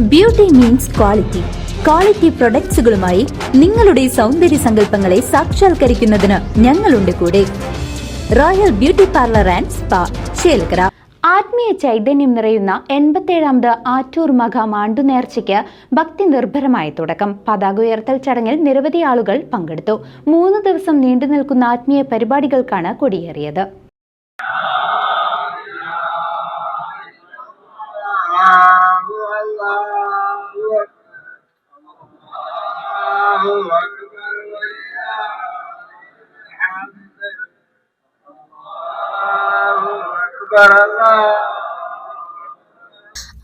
Beauty means quality quality പ്രൊഡക്ട്സുകളുമായി നിങ്ങളുടെ സൗന്ദര്യ സങ്കല്പങ്ങളെ സാക്ഷാത്കരിക്കുന്നതിന് ഞങ്ങളുണ്ട് കൂടെ. Royal beauty parlour and spa Chelakkara. ആത്മീയ ചൈതന്യം നിറയുന്ന എൺപത്തേഴാമത് ആറ്റൂർ മഖാം ആണ്ടുനേർച്ചയ്ക്ക് ഭക്തി നിർഭരമായ തുടക്കം. പതാക ഉയർത്തൽ ചടങ്ങിൽ നിരവധി ആളുകൾ പങ്കെടുത്തു. മൂന്ന് ദിവസം നീണ്ടു നിൽക്കുന്ന ആത്മീയ പരിപാടികൾക്കാണ് കൊടിയേറിയത്.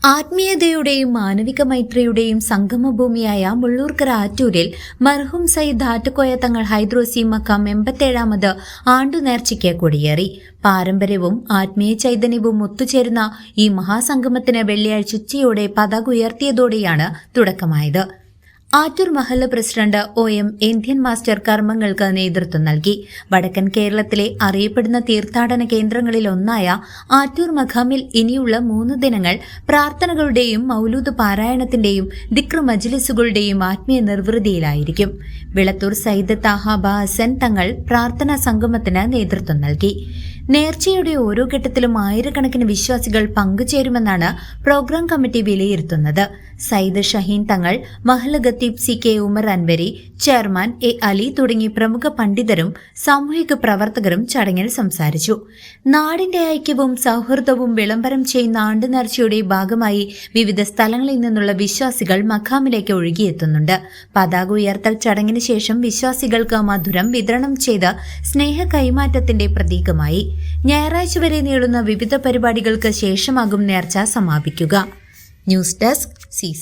ആത്മീയതയുടെയും മാനവിക മൈത്രിയുടെയും സംഗമഭൂമിയായ മുള്ളൂർക്കര ആറ്റൂരിൽ മർഹും സയ്യിദ് ആറ്റുകോയ തങ്ങൾ ഹൈദ്രോസി മക്കാം എൺപത്തേഴാമത് ആണ്ടുനേർച്ചയ്ക്ക് കൊടിയേറി. പാരമ്പര്യവും ആത്മീയ ചൈതന്യവും ഒത്തുചേരുന്ന ഈ മഹാസംഗമത്തിന് വെള്ളിയാഴ്ച ഉച്ചയോടെ പതാക ഉയർത്തിയതോടെയാണ് തുടക്കമായത്. Attoor മഹല്ല president O M Indian master കർമ്മങ്ങൾക്ക് നേതൃത്വം നൽകി. വടക്കൻ കേരളത്തിലെ അറിയപ്പെടുന്ന തീർത്ഥാടന കേന്ദ്രങ്ങളിൽ ഒന്നായ ആറ്റൂർ മഖാമിൽ ഇനിയുള്ള മൂന്ന് ദിനങ്ങൾ പ്രാർത്ഥനകളുടെയും മൗലൂദ് പാരായണത്തിന്റെയും ദിക്ർ മജ്ലിസുകളുടെയും ആത്മീയ നിർവൃതിയിലായിരിക്കും. വിളത്തൂർ സയ്യിദ് താഹാബ ഹസൻ തങ്ങൾ പ്രാർത്ഥനാ സംഗമത്തിന് നേതൃത്വം നൽകി. നേർച്ചയുടെ ഓരോ ഘട്ടത്തിലും ആയിരക്കണക്കിന് വിശ്വാസികൾ പങ്കുചേരുമെന്നാണ് പ്രോഗ്രാം കമ്മിറ്റി വിലയിരുത്തുന്നത്. സയ്യിദ് ഷഹീൻ തങ്ങൾ മഹൽ ഖത്തീബ് C K Umar Anwari chairman A Ali തുടങ്ങി പ്രമുഖ പണ്ഡിതരും സാമൂഹിക പ്രവർത്തകരും ചടങ്ങിൽ സംസാരിച്ചു. നാടിന്റെ ഐക്യവും സൗഹൃദവും വിളംബരം ചെയ്യുന്ന ആണ്ടുനേർച്ചയുടെ ഭാഗമായി വിവിധ സ്ഥലങ്ങളിൽ നിന്നുള്ള വിശ്വാസികൾ മഖാമിലേക്ക് ഒഴുകിയെത്തുന്നുണ്ട്. പതാക ഉയർത്തൽ ചടങ്ങിന് ശേഷം വിശ്വാസികൾക്ക് മധുരം വിതരണം ചെയ്ത് സ്നേഹ കൈമാറ്റത്തിന്റെ പ്രതീകമായി. ഞായറാഴ്ച വരെ നീളുന്ന വിവിധ പരിപാടികൾക്ക് ശേഷമാകും നേർച്ച സമാപിക്കുക. News desk C